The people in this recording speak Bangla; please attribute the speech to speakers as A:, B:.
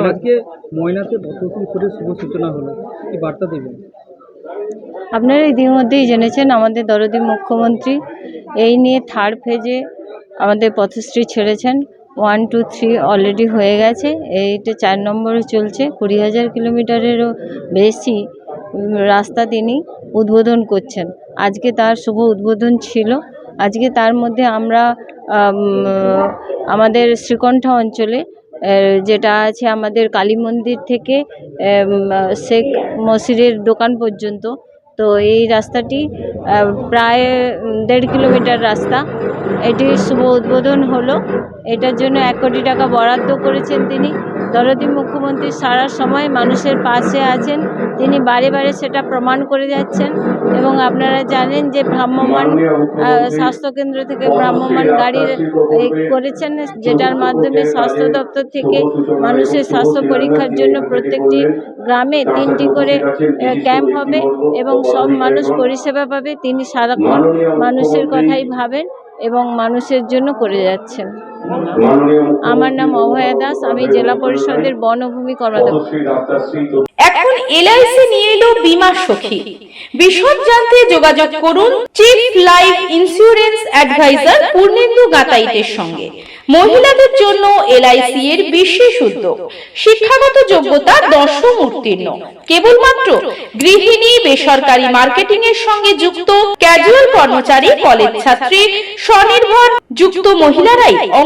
A: আজকে ময়নাতে করে শুভ সূচনা হলো? কি বার্তা দেবেন?
B: আপনারা ইতিমধ্যেই জেনেছেন আমাদের দরদি মুখ্যমন্ত্রী এই নিয়ে থার্ড ফেজে আমাদের পথশ্রী ছেড়েছেন। ওয়ান টু থ্রি অলরেডি হয়ে গেছে। এইটা চার নম্বরে চলছে। কুড়ি হাজার কিলোমিটারেরও বেশি রাস্তা তিনি উদ্বোধন করছেন। আজকে তার শুভ উদ্বোধন ছিল। আজকে তার মধ্যে আমরা আমাদের শ্রীকণ্ঠা অঞ্চলে যেটা আছে আমাদের কালী মন্দির থেকে শেখ মসিরের দোকান পর্যন্ত। তো এই রাস্তাটি প্রায় দেড় কিলোমিটার রাস্তা। এটি শুভ উদ্বোধন হলো। এটার জন্য এক কোটি টাকা বরাদ্দ করেছেন তিনি। দরদি মুখ্যমন্ত্রী সারা সময় মানুষের পাশে আছেন। তিনি বারে বারে সেটা প্রমাণ করে যাচ্ছেন এবং আপনারা জানেন যে ভ্রাম্যমাণ আহ, স্বাস্থ্যকেন্দ্র থেকে ভ্রাম্যমাণ গাড়ি করেছেন যেটার মাধ্যমে স্বাস্থ্য দপ্তর থেকে মানুষের স্বাস্থ্য পরীক্ষার জন্য প্রত্যেকটি গ্রামে তিনটি করে ক্যাম্প হবে এবং সব মানুষ পরিষেবা পাবে। তিনি সারাক্ষণ মানুষের কথাই ভাবেন এবং মানুষের জন্য করে যাচ্ছেন। আমার নাম অভয়া দাস, আমি জেলা পরিষদের বনভূমি কর্মদক্ষ
C: এখন এলআইসি নিয়ে এলো বীমা সখী। বিশদ জানতে যোগাযোগ করুন chief life insurance advisor Purnendu গাতাইতের সঙ্গে। মহিলাদের জন্য এলআইসি এর বিশেষ উদ্যোগ। শিক্ষাগত যোগ্যতা দশম উত্তীর্ণ। কেবলমাত্র গৃহিণী, বেসরকারি মার্কেটিং এর সঙ্গে যুক্ত ক্যাজুয়াল কর্মচারী, কলেজ ছাত্রী, স্বনির্ভর, যুক্ত মহিলারাই